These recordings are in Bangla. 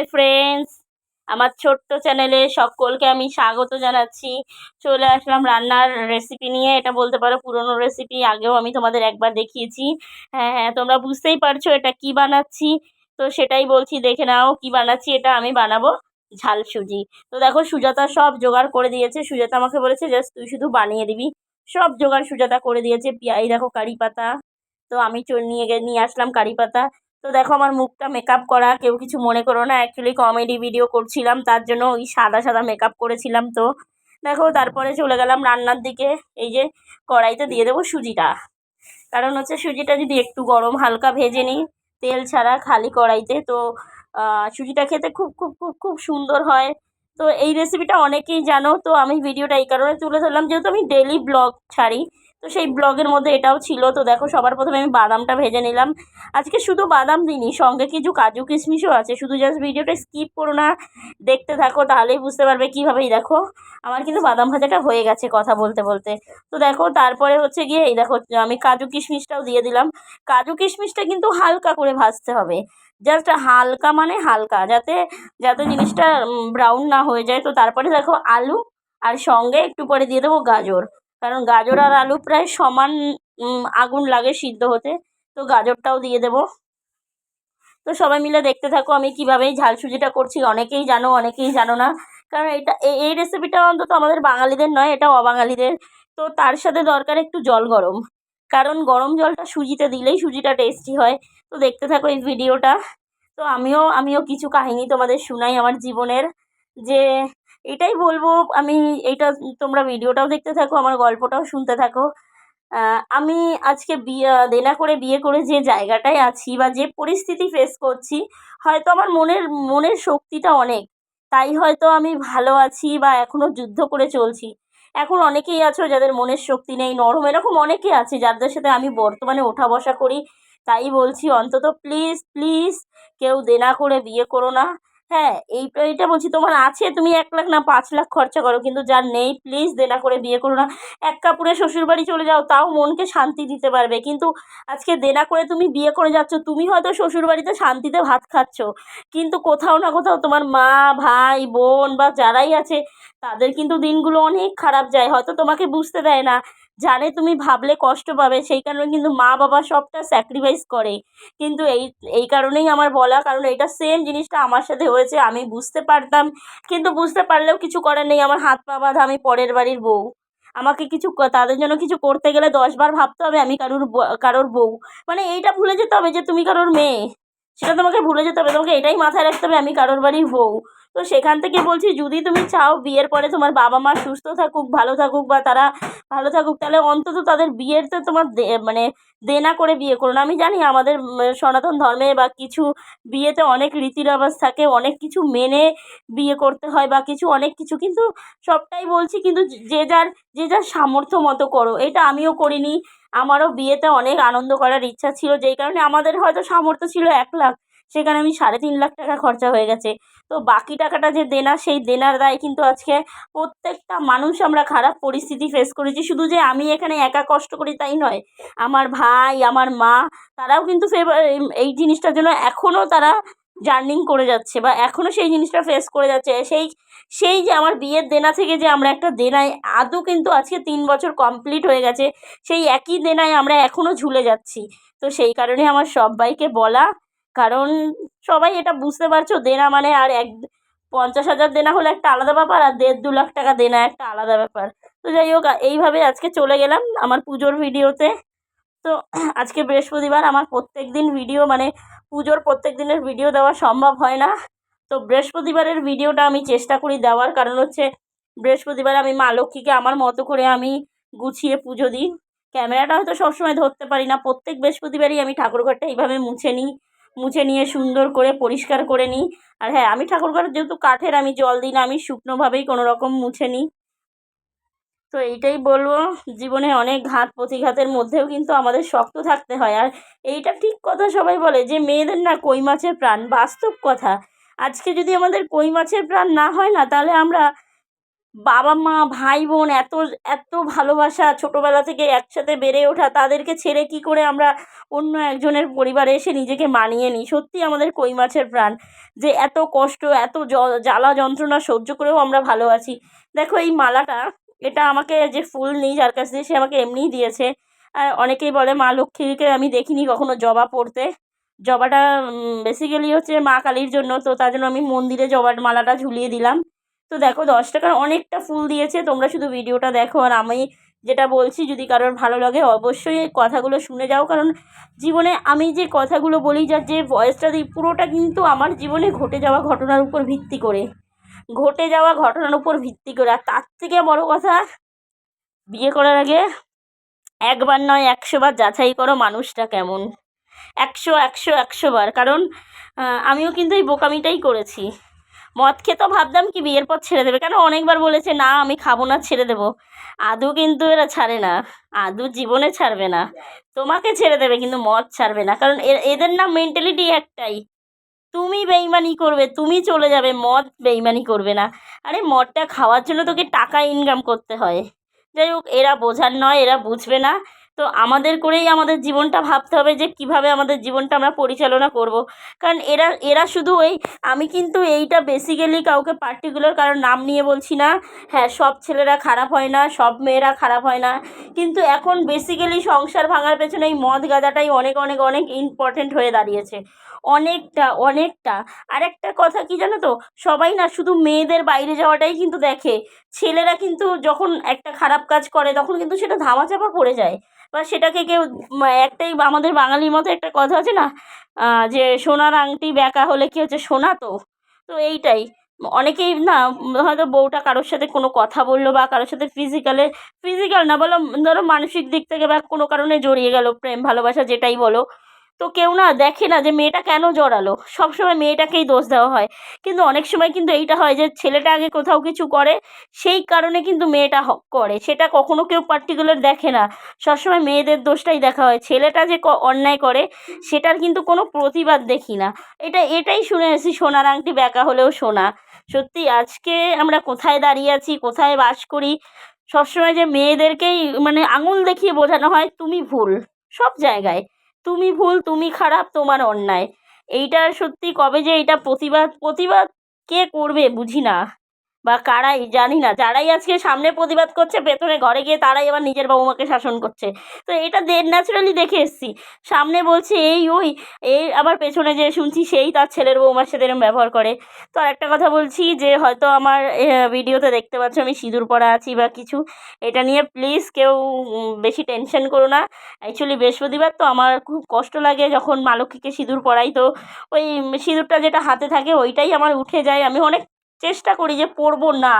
হাই ফ্রেন্ডস আমার ছোট্ট চ্যানেলে সকলকে আমি স্বাগত জানাচ্ছি। চলে আসলাম রান্নার রেসিপি নিয়ে। এটা বলতে পারো পুরনো রেসিপি আগেও আমি তোমাদের একবার দেখিয়েছি। হ্যাঁ হ্যাঁ তোমরা বুঝতেই পারছ এটা কি বানাচ্ছি। তো সেটাই বলছি, দেখে নাও কি বানাচ্ছি। এটা আমি বানাবো ঝাল সুজি। তো দেখো সুজাতা সব জোগাড় করে দিয়েছে। সুজাতা আমাকে বলেছে, জাস্ট তুই শুধু বানিয়ে দিবি। সব জোগাড় সুজাতা করে দিয়েছে। পিয়া এই দেখো কারি পাতা। তো আমি নিয়ে নিয়ে আসলাম কারি পাতা। তো দেখো আমার মুখটা মেকআপ করা, কেউ কিছু মনে করো না অ্যাকচুয়ালি কমেডি ভিডিও করছিলাম, তার জন্য ওই সাদা সাদা মেকআপ করেছিলাম তো। দেখো তারপরে চলে গেলাম রান্নার দিকে, এই যে কড়াইতে দিয়ে দেবো সুজিটা। কারণ হচ্ছে সুজিটা যদি একটু গরম হালকা ভেজে নিই, তেল ছাড়া খালি কড়াইতে, তো সুজিটা খেতে খুব খুব খুব খুব সুন্দর হয়। তো এই রেসিপিটা অনেকেই জানো, তো আমি ভিডিওটা এই কারণে তুলে ধরলাম, যেহেতু আমি ডেলি ব্লগ ছাড়ি তো সেই ব্লগের মধ্যে এটাও ছিল। তো দেখো, সবার প্রথমে আমি বাদামটা ভেজে নিলাম। আজকে শুধু বাদাম দিইনি, সঙ্গে কিছু কাজু কিশমিশও আছে। শুধু জাস্ট ভিডিওটা স্কিপ করো না, দেখতে থাকো, তাহলেই বুঝতে পারবে কীভাবেই দেখো। আমার কিন্তু বাদাম ভাজাটা হয়ে গেছে কথা বলতে বলতে। তো দেখো, তারপরে হচ্ছে গিয়ে এই দেখো, আমি কাজু কিশমিশটাও দিয়ে দিলাম। কাজু কিশমিশটা কিন্তু হালকা করে ভাজতে হবে। জাস্ট হালকা মানে হালকা, যাতে যাতে জিনিসটা ব্রাউন না হয়ে যায়। তো তারপরে দেখো আলু, আর সঙ্গে একটু পরে দিয়ে দেবো গাজর। কারণ গাজর আর আলু প্রায় সমান আগুন লাগে সিদ্ধ হতে। তো গাজরটাও দিয়ে দেবো। তো সবাই মিলে দেখতে থাকো আমি কীভাবে ঝাল সুজিটা করছি। অনেকেই জানো অনেকেই জানো না। কারণ এটা এই রেসিপিটা অন্তত আমাদের বাঙালিদের নয় এটা অবাঙালিদের। তো তার সাথে দরকার একটু জল গরম। কারণ গরম জলটা সুজিতে দিলেই সুজিটা টেস্টি হয়। তো দেখতে থাকো এই ভিডিওটা তো আমিও আমিও কিছু কাহিনী তোমাদের শোনাই আমার জীবনের। যে এটাই বলব, আমি এইটা তোমরা ভিডিওটাও দেখতে থাকো, আমার গল্পটাও শুনতে থাকো। আমি আজকে বিয়ে, দেনা করে বিয়ে করে যে জায়গাটায় আছি বা যে পরিস্থিতি ফেস করছি, হয়তো আমার মনের মনের শক্তিটা অনেক। তাই হয়তো আমি ভালো আছি বা এখনও যুদ্ধ করে চলছি। এখন অনেকেই আছো যাদের মনের শক্তি নেই, নরম, এরকম অনেকে আছে যাদের সাথে আমি বর্তমানে ওঠা বসা করি। তাই বলছি অন্তত প্লিজ প্লিজ কেউ দেনা করে বিয়ে করো না। হ্যাঁ এই এইটা বলছি তোমার আছে? তুমি এক লাখ না পাঁচ লাখ খরচা করো, কিন্তু যার নেই প্লিজ দেনা করে বিয়ে করো না। এক কাপড়ে শ্বশুরবাড়ি চলে যাও, তাও মনকে শান্তি দিতে পারবে। কিন্তু আজকে দেনা করে তুমি বিয়ে করে যাচ্ছ, তুমি হয়তো শ্বশুরবাড়িতে শান্তিতে ভাত খাচ্ছ। কিন্তু কোথাও না কোথাও তোমার মা, ভাই, বোন বা যারাই আছে, তাদের কিন্তু দিনগুলো অনেক খারাপ যায়। হয়তো তোমাকে বুঝতে দেয় না। জানে তুমি ভাবলে কষ্ট পাবে, সেই কারণে কিন্তু মা বাবা সবটা স্যাক্রিফাইস করে। কিন্তু এই এই কারণেই আমার বলা, কারণ এটা সেম জিনিসটা আমার সাথে হয়েছে, আমি বুঝতে পারতাম, কিন্তু বুঝতে পারলেও কিছু করার নেই, আমার হাত পা বাঁধা, আমি পরের বাড়ির বউ। আমাকে কিছু তাদের জন্য কিছু করতে গেলে দশবার ভাবতে হবে আমি কারোর কারোর বউ। মানে এইটা ভুলে যেতে হবে যে তুমি কারোর মেয়ে। সেটা তোমাকে ভুলে যেতে হবে, তোমাকে এটাই মাথায় রাখতে হবে আমি কারোর বাড়ির বউ। তো সেখান থেকে বলছি, যদি তুমি চাও বিয়ের পরে তোমার বাবা মা সুস্থ থাকুক, ভালো থাকুক বা তারা ভালো থাকুক, তাহলে অন্তত তাদের বিয়েতে তোমার মানে দেনা করে বিয়ে করো না আমি জানি আমাদের সনাতন ধর্মে বা কিছু বিয়েতে অনেক রীতি রেওয়াজ থাকে, অনেক কিছু মেনে বিয়ে করতে হয় বা কিছু, অনেক কিছু, কিন্তু সবটাই বলছি, কিন্তু যে যার যে যার সামর্থ্য মতো করো। এটা আমিও করিনি। আমারও বিয়েতে অনেক আনন্দ করার ইচ্ছা ছিল, যেই কারণে আমাদের হয়তো সামর্থ্য ছিল এক লাখ। সেখানে আমি সাড়ে তিন লাখ টাকা খরচা হয়ে গেছে। তো বাকি টাকাটা যে দেনা, সেই দেনার দায় কিন্তু আজকে প্রত্যেকটা মানুষ আমরা খারাপ পরিস্থিতি ফেস করেছি। শুধু যে আমি এখানে একা কষ্ট করি তাই নয়, আমার ভাই, আমার মা, তারাও কিন্তু এই জিনিসটার জন্য এখনও তারা জার্নিং করে যাচ্ছে বা এখনও সেই জিনিসটা ফেস করে যাচ্ছে। সেই সেই যে আমার বিয়ের দেনা থেকে যে আমরা একটা দেনায় আদৌ কিন্তু আজকে তিন বছর কমপ্লিট হয়ে গেছে, সেই একই দেনায় আমরা এখনও ঝুলে যাচ্ছি। তো সেই কারণে আমার সবাইকে বলা কারণ সবাই এটা বুঝতে পারছ, দেনা মানে আর এক, পঞ্চাশ হাজার দেনা হলে একটা আলাদা ব্যাপার আর দেড় দু লাখ টাকা দেনা একটা আলাদা ব্যাপার। তো যাই হোক এইভাবে আজকে চলে গেলাম আমার পুজোর ভিডিওতে। তো আজকে বৃহস্পতিবার, আমার প্রত্যেক দিন ভিডিও মানে পুজোর প্রত্যেক দিনের ভিডিও দেওয়া সম্ভব হয় না। তো বৃহস্পতিবারের ভিডিওটা আমি চেষ্টা করি দেওয়ার, কারণ হচ্ছে বৃহস্পতিবার আমি মা লক্ষ্মীকে আমার মতো করে আমি গুছিয়ে পুজো দিই। ক্যামেরাটা হয়তো সবসময় ধরতে পারি না, প্রত্যেক বৃহস্পতিবারই আমি ঠাকুরঘরটা এইভাবে মুছে নিই। মুছে নিয়ে সুন্দর করে পরিষ্কার করে নিই। আর হ্যাঁ আমি ঠাকুরঘর যেহেতু কাঠের আমি জল দিই না, আমি শুকনোভাবেই কোনো রকম মুছে নিই। তো এইটাই বলব, জীবনে অনেক ঘাত প্রতিঘাতের মধ্যেও কিন্তু আমাদের শক্ত থাকতে হয়। আর এইটা ঠিক কথা সবাই বলে যে, মেয়েদের না কই মাছের প্রাণ, বাস্তব কথা। আজকে যদি আমাদের কই মাছের প্রাণ না হয় না, তাহলে আমরা বাবা মা, ভাই বোন এত এত ভালোবাসা ছোটোবেলা থেকে একসাথে বেড়ে ওঠা, তাদেরকে ছেড়ে কী করে আমরা অন্য একজনের পরিবারে এসে নিজেকে মানিয়ে নিই? সত্যিই আমাদের কই মাছের প্রাণ যে এত কষ্ট, এত জ্বালা যন্ত্রণা সহ্য করেও আমরা ভালো আছি। দেখো এই মালাটা, এটা আমাকে যে ফুল নেই, যার কাছ দিয়ে সে আমাকে এমনিই দিয়েছে। আর অনেকেই বলে, মা লক্ষ্মীকে আমি দেখিনি কখনো জবা পড়তে। জবাটা বেসিক্যালি হচ্ছে মা কালীর জন্য, তো তার জন্য আমি মন্দিরে জবার মালাটা ঝুলিয়ে দিলাম। তো দেখো দশ টাকার অনেকটা ফুল দিয়েছে, তোমরা শুধু ভিডিওটা দেখো। আর আমি যেটা বলছি, যদি কারোর ভালো লাগে, অবশ্যই কথাগুলো শুনে যাও। কারণ জীবনে আমি যে কথাগুলো বলি, যার যে ভয়েসটা দিই, পুরোটা কিন্তু আমার জীবনে ঘটে যাওয়া ঘটনার উপর ভিত্তি করে। ঘটে যাওয়া ঘটনার উপর ভিত্তি করে। আর তার থেকে বড় কথা, বিয়ে করার আগে একবার নয় একশোবার যাচাই করো মানুষটা কেমন। একশো একশো একশোবার কারণ আমিও কিন্তু এই বোকামিটাই করেছি। মদ খেতেও ভাবতাম কি বিয়ের পর ছেড়ে দেবে। কেন অনেকবার বলেছে, না, আমি খাব না, ছেড়ে দেবো। আদু কিন্তু এরা ছাড়ে না। আদু জীবনে ছাড়বে না। তোমাকে ছেড়ে দেবে, কিন্তু মদ ছাড়বে না। কারণ এদের না মেন্টালিটি একটাই। তুমি বেইমানি করবে, তুমি চলে যাবে, মদ বেইমানি করবে না। আরে, মদটা খাওয়ার জন্য তোকে টাকা ইনকাম করতে হয়। যাই হোক, এরা বোঝার নয়, এরা বুঝবে না। তো আমাদের করেই আমাদের জীবনটা ভাবতে হবে যে কীভাবে আমাদের জীবনটা আমরা পরিচালনা করব। কারণ এরা এরা শুধু ওই, আমি কিন্তু এইটা বেসিক্যালি কাউকে পার্টিকুলার কারণ নাম নিয়ে বলছি না। হ্যাঁ সব ছেলেরা খারাপ হয় না, সব মেয়েরা খারাপ হয় না। কিন্তু এখন বেসিক্যালি সংসার ভাঙার পেছনে এই মদ গাঁজাটাই অনেক অনেক অনেক ইম্পর্টেন্ট হয়ে দাঁড়িয়েছে। অনেকটা অনেকটা। আর একটা কথা কি জানো তো? সবাই না শুধু মেয়েদের বাইরে যাওয়াটাই কিন্তু দেখে। ছেলেরা কিন্তু যখন একটা খারাপ কাজ করে, তখন কিন্তু সেটা ধামাচাপা পড়ে যায়। বা সেটাকে কেউ একটাই আমাদের বাঙালির মতো একটা কথা আছে না যে সোনার আংটি ব্যাকা হলে কি হচ্ছে সোনা তো? তো এইটাই। অনেকেই না, হয়তো বউটা কারোর সাথে কোনো কথা বলল বা কারোর সাথে ফিজিক্যালে ফিজিক্যাল না, বলো, ধরো মানসিক দিক থেকে বা কোনো কারণে জড়িয়ে গেল, প্রেম, ভালোবাসা যেটাই বলো তো কেউ না দেখে না যে মেয়েটা কেন জড়ালো। সবসময় মেয়েটাকেই দোষ দেওয়া হয়। কিন্তু অনেক সময় কিন্তু এইটা হয় যে ছেলেটা আগে কোথাও কিছু করে, সেই কারণে কিন্তু মেয়েটা করে। সেটা কখনো কেউ পার্টিকুলার দেখে না। সবসময় মেয়েদের দোষটাই দেখা হয়। ছেলেটা যে অন্যায় করে, সেটার কিন্তু কোনো প্রতিবাদ দেখি না। এটা, এটাই শুনে এসেছি সোনার আংটি ব্যাকা হলেও সোনা। সত্যি, আজকে আমরা কোথায় দাঁড়িয়ে আছি, কোথায় বাস করি, সবসময় যে মেয়েদেরকেই মানে আঙুল দেখিয়ে বোঝানো হয়, তুমি ভুল। সব জায়গায়। তুমি ভুল, তুমি খারাপ, তোমার অন্যায়। এইটা সত্যি কবে যে এটা প্রতিবাদ প্রতিবাদ কে করবে বুঝি না। বা কারাই, জানি না। যারাই আজকে সামনে প্রতিবাদ করছে, পেছনে ঘরে গিয়ে তারাই আবার নিজের বাবু মাকে শাসন করছে। তো এটা দে ন্যাচারালি দেখে এসছি। সামনে বলছে এই, ওই এই আবার পেছনে যে শুনছি সেই তার ছেলের বৌমার সাথে এরকম ব্যবহার করে। তো আর একটা কথা বলছি যে হয়তো আমার ভিডিওতে দেখতে পাচ্ছ আমি সিঁদুর পরা আছি বা কিছু। এটা নিয়ে প্লিজ কেউ বেশি টেনশন করো না। অ্যাকচুয়ালি বৃহস্পতিবার তো আমার খুব কষ্ট লাগে যখন মা লক্ষ্মীকে সিঁদুর পরাই। তো ওই সিঁদুরটা যেটা হাতে থাকে, ওইটাই আমার উঠে যায়। আমি অনেক চেষ্টা করি যে পড়ব না।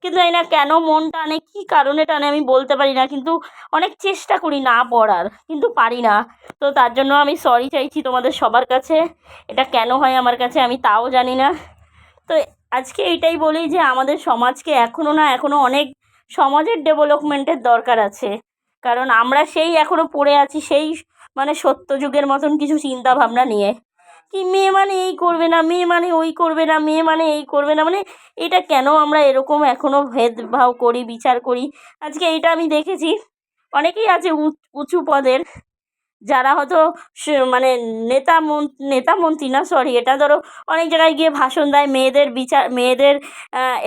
কিন্তু জানি না কেন মন টানে, কী কারণে টানে আমি বলতে পারি না। কিন্তু অনেক চেষ্টা করি না পড়ার, কিন্তু পারি না। তো তার জন্য আমি সরি চাইছি তোমাদের সবার কাছে। এটা কেন হয় আমার কাছে আমি তাও জানি না। তো আজকে এইটাই বলি যে আমাদের সমাজকে এখনও না এখনও অনেক সমাজের ডেভেলপমেন্টের দরকার আছে। কারণ আমরা সেই এখনও পড়ে আছি, সেই মানে সত্য যুগের মতন কিছু চিন্তা ভাবনা নিয়ে। কি মেয়ে মানে এই করবে না, মেয়ে মানে ওই করবে না, মেয়ে মানে এই করবে না মানে এটা কেন আমরা এরকম এখনও ভেদভাব করি, বিচার করি? আজকে এইটা আমি দেখেছি, অনেকেই আছে উঁচু পদের, যারা হয়তো মানে নেতা নেতা মন্ত্রী না সরি এটা ধরো অনেক জায়গায় গিয়ে ভাষণ দেয়, মেয়েদের বিচার, মেয়েদের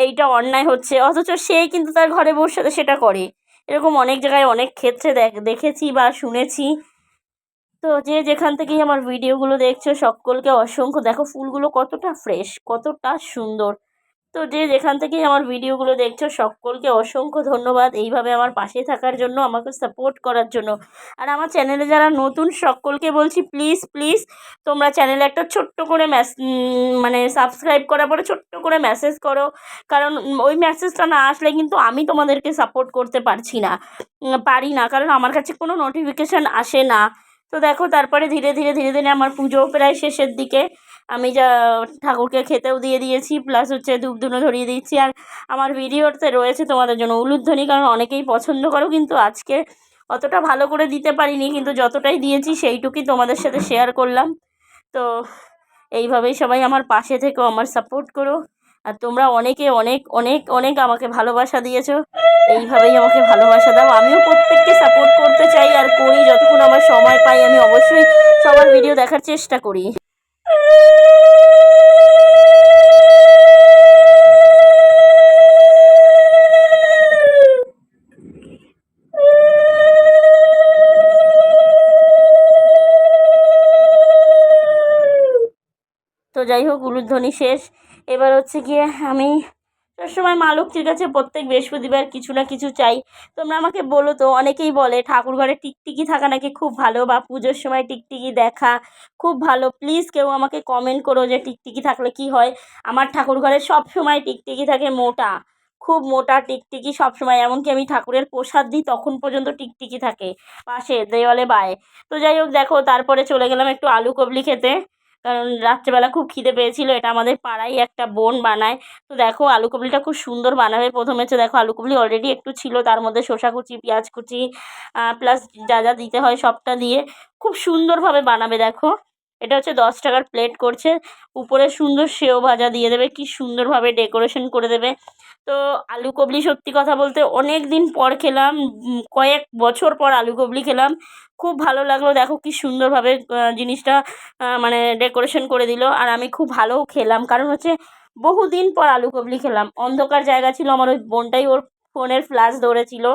এইটা অন্যায় হচ্ছে, অথচ সে কিন্তু তার ঘরে বসে সেটা করে। এরকম অনেক জায়গায় অনেক ক্ষেত্রে দেখেছি বা শুনেছি। তো যে যেখান থেকেই আমার ভিডিওগুলো দেখছ, সকলকে অসংখ্য, দেখো ফুলগুলো কতটা ফ্রেশ কতটা সুন্দর। তো যে যেখান থেকেই আমার ভিডিওগুলো দেখছ, সকলকে অসংখ্য ধন্যবাদ এইভাবে আমার পাশে থাকার জন্য, আমাকে সাপোর্ট করার জন্য। আর আমার চ্যানেলে যারা নতুন, সকলকে বলছি প্লিজ প্লিজ তোমরা চ্যানেলে একটা ছোট্ট করে ম্যাস মানে সাবস্ক্রাইব করার পরে ছোট্ট করে মেসেজ করো। কারণ ওই মেসেজটা না আসলে কিন্তু আমি তোমাদেরকে সাপোর্ট করতে পারছি না। পারি না, কারণ আমার কাছে কোনো নোটিফিকেশান আসে না। তো দেখো, তারপরে ধীরে ধীরে ধীরে ধীরে আমার পুজোও প্রায় শেষের দিকে। আমি যা ঠাকুরকে খেতেও দিয়ে দিয়েছি প্লাস হচ্ছে ধূপ ধূপধুনো ধরিয়ে দিচ্ছি আর আমার ভিডিওতে রয়েছে তোমাদের জন্য উলুধ্বনি, কারণ অনেকেই পছন্দ করো, কিন্তু আজকে অতটা ভালো করে দিতে পারিনি, কিন্তু যতটাই দিয়েছি সেইটুকুই তোমাদের সাথে শেয়ার করলাম। তো এইভাবেই সবাই আমার পাশে থেকেও আমার সাপোর্ট করো। আর তোমরা অনেকে অনেক অনেক অনেক আমাকে ভালোবাসা দিয়েছ। এইভাবেই আমাকে ভালোবাসা দাও। আমিও প্রত্যেককে সাপোর্ট করতে চাই আর করি। যতক্ষণ আমার সময় পাই, আমি অবশ্যই সবার ভিডিও দেখার চেষ্টা করি। তো যাই হোক, উলুধ্বনি শেষ। এবার হচ্ছে গিয়ে আমি সবসময় মা লক্ষ্মীর কাছে প্রত্যেক বৃহস্পতিবার কিছু না কিছু চাই। তোমরা আমাকে বলো তো, অনেকেই বলে ঠাকুর ঘরে টিকটিকি থাকা নাকি খুব ভালো বা পুজোর সময় টিকটিকি দেখা খুব ভালো। প্লিজ কেউ আমাকে কমেন্ট করো যে টিকটিকি থাকলে কি হয়। আমার ঠাকুর ঘরে সব সময় টিকটিকি থাকে মোটা, খুব মোটা টিকটিকি সব সময় এমনকি আমি ঠাকুরের প্রসাদ দিই তখন পর্যন্ত টিকটিকি থাকে। পাশে দেওয়ালে বায়। তো যাই হোক, দেখো, তারপরে চলে গেলাম একটু আলু কবলি খেতে। কারণ রাত্রেবেলা খুব খিদে পেয়েছিল, এটা আমাদের পাড়ায় একটা বোন বানায়। তো দেখো, আলু কবলিটা খুব সুন্দর বানাবে প্রথমে। হচ্ছে দেখো, আলু কবলি অলরেডি একটু ছিল, তার মধ্যে শসা কুচি, পেঁয়াজ কুচি প্লাস যা যা দিতে হয় সবটা দিয়ে। খুব সুন্দরভাবে বানাবে দেখো। এটা হচ্ছে দশ টাকার প্লেট করছে। উপরে সুন্দর সেও ভাজা দিয়ে দেবে, কি সুন্দরভাবে ডেকোরেশন করে দেবে। তো আলু কবলি সত্যি কথা বলতে অনেক দিন পর খেলাম কয়েক বছর পর আলু কবলি খেলাম। খুব ভালো লাগল, দেখো কি সুন্দরভাবে জিনিসটা মানে ডেকোরেশন করে দিল। আর আমি খুব ভালোও খেলাম, কারণ হচ্ছে বহুদিন পর আলু কবলি খেলাম। অন্ধকার জায়গা ছিল, আমার ওই বোনটাই ওর ফোনের ফ্ল্যাশ ধরেছিল।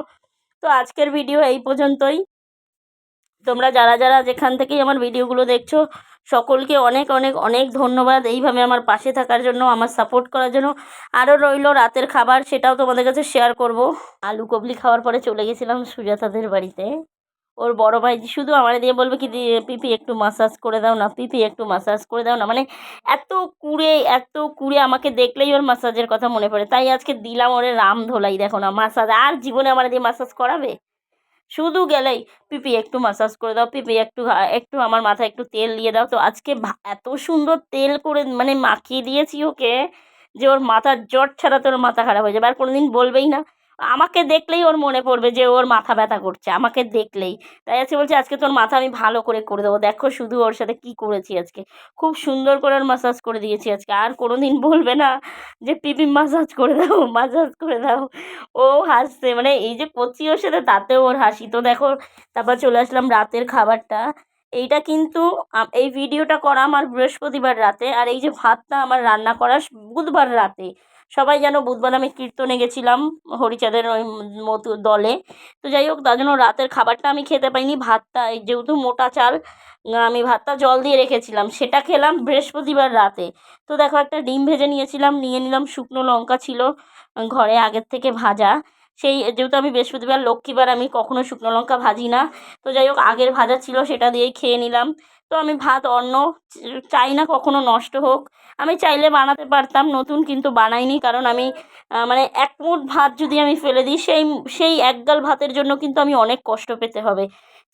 তো আজকের ভিডিও এই পর্যন্তই। তোমরা যারা যারা যেখান থেকেই আমার ভিডিওগুলো দেখছ, সকলকে অনেক অনেক অনেক ধন্যবাদ এইভাবে আমার পাশে থাকার জন্য, আমার সাপোর্ট করার জন্য। আরও রইল রাতের খাবার, সেটাও তোমাদের কাছে শেয়ার করব। আলু কবলি খাওয়ার পরে চলে গেছিলাম সুজাতাদের বাড়িতে। ওর বড় ভাই, শুধু আমার দিয়ে বলবে কি পিপি একটু মাসাজ করে দাও না, পিপি একটু মাসাজ করে দাও না। মানে এত কুড়ে এত কুড়ে আমাকে দেখলেই ওর মাসাজের কথা মনে পড়ে। তাই আজকে দিলাম ওরে রাম ধোলাই, দেখো না মাসাজ আর জীবনে আমার দিয়ে মাসাজ করাবে? শুধু গেলেই। পিপি, একটু মাসাজ করে দাও। পিপি, একটু একটু আমার মাথায় একটু তেল দিয়ে দাও। তো আজকে এত সুন্দর তেল করে মানে মাখিয়ে দিয়েছি ওকে যে ওর মাথার জ্বর ছাড়া তোর মাথা খারাপ হয়ে যাবে। আর কোনোদিন বলবেই না। আমাকে দেখলেই ওর মনে পড়বে যে ওর মাথা ব্যথা করছে, আমাকে দেখলেই। তাই আজকে বলছে, আজকে তোর মাথা আমি ভালো করে করে দেবো। দেখো শুধু ওর সাথে কী করেছি আজকে। খুব সুন্দর করে ওর মাসাজ করে দিয়েছি আজকে। আর কোনো দিন বলবে না যে পিপি মাসাজ করে দাও মাসাজ করে দাও। ও হাসছে। মানে এই যে করছি ওর সাথে, তাতেও ওর হাসি। তো দেখো, তারপর চলে আসলাম রাতের খাবারটা। এইটা কিন্তু এই ভিডিওটা করা আমার বৃহস্পতিবার রাতে। আর এই যে ভাতটা আমার রান্না করা বুধবার রাতে। সবাই যেন বুধবার আমি কীর্তনে গেছিলাম হরিচাঁদের ওই মতো দলে। তো যাই হোক, তার জন্য রাতের খাবারটা আমি খেতে পাইনি, ভাতটা যেহেতু মোটা চাল আমি ভাতটা জল দিয়ে রেখেছিলাম, সেটা খেলাম বৃহস্পতিবার রাতে। তো দেখো, একটা ডিম ভেজে নিয়েছিলাম, নিয়ে নিলাম, শুকনো লঙ্কা ছিল ঘরে আগের থেকে ভাজা। সেই যেহেতু আমি বৃহস্পতিবার, লক্ষ্মীবার আমি কখনো শুকনো লঙ্কা ভাজি না। তো যাই হোক, আগের ভাজা ছিল, সেটা দিয়েই খেয়ে নিলাম। তো আমি ভাত অন্ন চাই না, কখনো নষ্ট হোক। আমি চাইলে বানাতে পারতাম, নতুন কিন্তু বানাইনি, কারণ আমি মানে এক মুঠ ভাত যদি আমি ফেলে দিই, সেই সেই এক গাল ভাতের জন্য কিন্তু আমি অনেক কষ্ট পেতে হবে।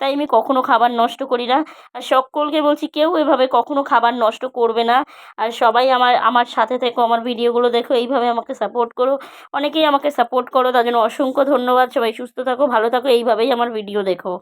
তাই আমি কখনো খাবার নষ্ট করি না। আর সকলকে বলছি, কেউ এভাবে কখনো খাবার নষ্ট করবে না। আর সবাই আমার আমার সাথে থেকো, আমার ভিডিওগুলো দেখো, এইভাবে আমাকে সাপোর্ট করো। অনেকেই আমাকে সাপোর্ট করো, তার জন্য অসংখ্য ধন্যবাদ। সবাই সুস্থ থাকো, ভালো থাকো, এইভাবেই আমার ভিডিও দেখো।